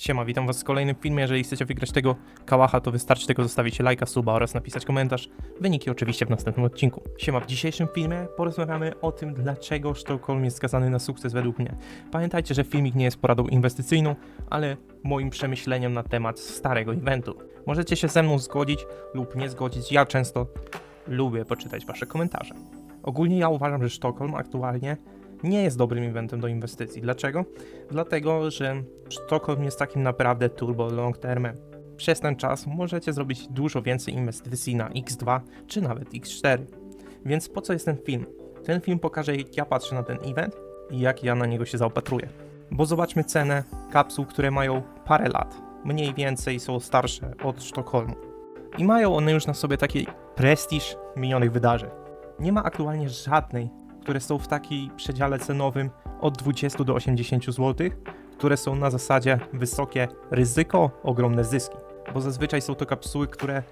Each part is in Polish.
Siema, witam was w kolejnym filmie. Jeżeli chcecie wygrać tego kałacha, to wystarczy tego zostawić lajka, suba oraz napisać komentarz. Wyniki oczywiście w następnym odcinku. Siema, w dzisiejszym filmie porozmawiamy o tym, dlaczego Sztokholm jest skazany na sukces według mnie. Pamiętajcie, że filmik nie jest poradą inwestycyjną, ale moim przemyśleniem na temat starego eventu. Możecie się ze mną zgodzić lub nie zgodzić. Ja często lubię poczytać wasze komentarze. Ogólnie ja uważam, że Sztokholm aktualnie nie jest dobrym eventem do inwestycji. Dlaczego? Dlatego, że Sztokholm jest takim naprawdę turbo long termem. Przez ten czas możecie zrobić dużo więcej inwestycji na X2 czy nawet X4. Więc po co jest ten film? Ten film pokaże, jak ja patrzę na ten event i jak ja na niego się zaopatruję. Bo zobaczmy cenę kapsuł, które mają parę lat. Mniej więcej są starsze od Sztokholmu. I mają one już na sobie taki prestiż minionych wydarzeń. Nie ma aktualnie żadnej które są w takim przedziale cenowym od 20 do 80 zł, które są na zasadzie wysokie ryzyko, ogromne zyski. Bo zazwyczaj są to kapsuły, które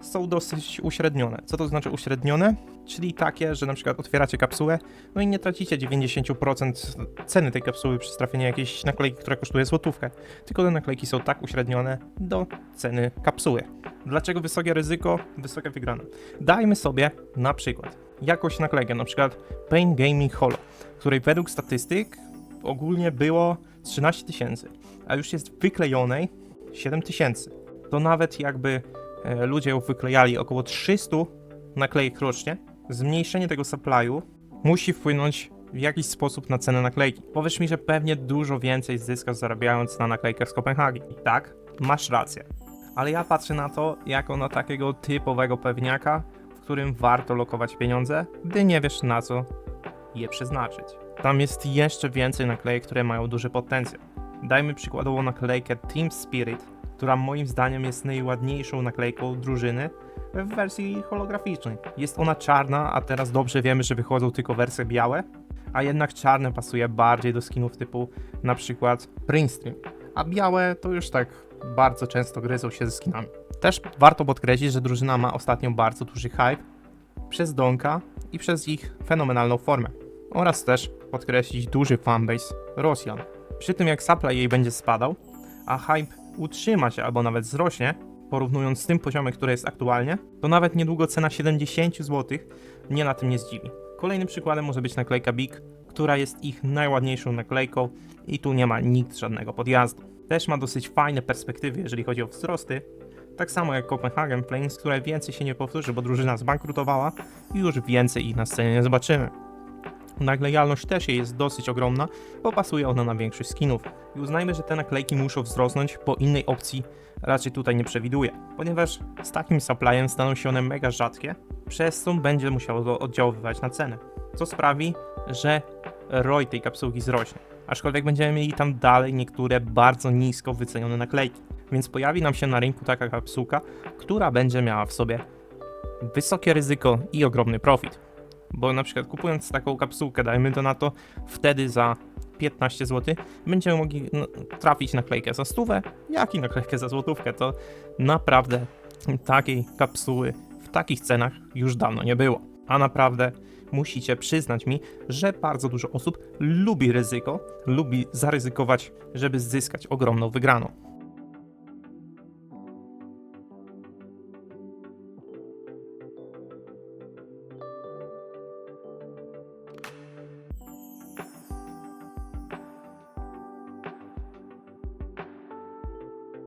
są dosyć uśrednione. Co to znaczy uśrednione? Czyli takie, że na przykład otwieracie kapsułę, no i nie tracicie 90% ceny tej kapsuły przez trafienie jakiejś naklejki, która kosztuje złotówkę. Tylko te naklejki są tak uśrednione do ceny kapsuły. Dlaczego wysokie ryzyko, wysoka wygrana? Dajmy sobie na przykład jakąś naklejkę, na przykład Pain Gaming Holo, której według statystyk ogólnie było 13 tysięcy, a już jest wyklejonej 7 tysięcy. To nawet jakby e, ludzie ją wyklejali około 300 naklejek rocznie, zmniejszenie tego supply'u musi wpłynąć w jakiś sposób na cenę naklejki. Powiesz mi, że pewnie dużo więcej zyskasz zarabiając na naklejkach z Kopenhagi. Tak, masz rację. Ale ja patrzę na to jako na takiego typowego pewniaka, którym warto lokować pieniądze, gdy nie wiesz na co je przeznaczyć. Tam jest jeszcze więcej naklejek, które mają duży potencjał. Dajmy przykładowo naklejkę Team Spirit, która moim zdaniem jest najładniejszą naklejką drużyny w wersji holograficznej. Jest ona czarna, a teraz dobrze wiemy, że wychodzą tylko wersje białe, a jednak czarne pasuje bardziej do skinów typu na przykład Princeton, a białe to już tak bardzo często gryzą się ze skinami. Też warto podkreślić, że drużyna ma ostatnio bardzo duży hype przez Donka i przez ich fenomenalną formę. Oraz też podkreślić duży fanbase Rosjan. Przy tym jak supply jej będzie spadał, a hype utrzyma się albo nawet wzrośnie, porównując z tym poziomem, który jest aktualnie, to nawet niedługo cena 70 zł mnie na tym nie zdziwi. Kolejnym przykładem może być naklejka Big, która jest ich najładniejszą naklejką i tu nie ma nikt żadnego podjazdu. Też ma dosyć fajne perspektywy, jeżeli chodzi o wzrosty, tak samo jak Copenhagen Plains, które więcej się nie powtórzy, bo drużyna zbankrutowała i już więcej ich na scenie nie zobaczymy. Naklejalność też jest dosyć ogromna, bo pasuje ona na większość skinów. I uznajmy, że te naklejki muszą wzrosnąć, bo innej opcji raczej tutaj nie przewiduję, ponieważ z takim supplyem staną się one mega rzadkie, przez co będzie musiało to oddziaływać na cenę, co sprawi, że ROI tej kapsułki wzrośnie. Aczkolwiek będziemy mieli tam dalej niektóre bardzo nisko wycenione naklejki, więc pojawi nam się na rynku taka kapsułka, która będzie miała w sobie wysokie ryzyko i ogromny profit. Bo na przykład kupując taką kapsułkę, dajmy to na to, wtedy za 15 zł będziemy mogli no, trafić naklejkę za stówę, jak i naklejkę za złotówkę. To naprawdę takiej kapsuły w takich cenach już dawno nie było. A naprawdę musicie przyznać mi, że bardzo dużo osób lubi ryzyko, lubi zaryzykować, żeby zyskać ogromną wygraną.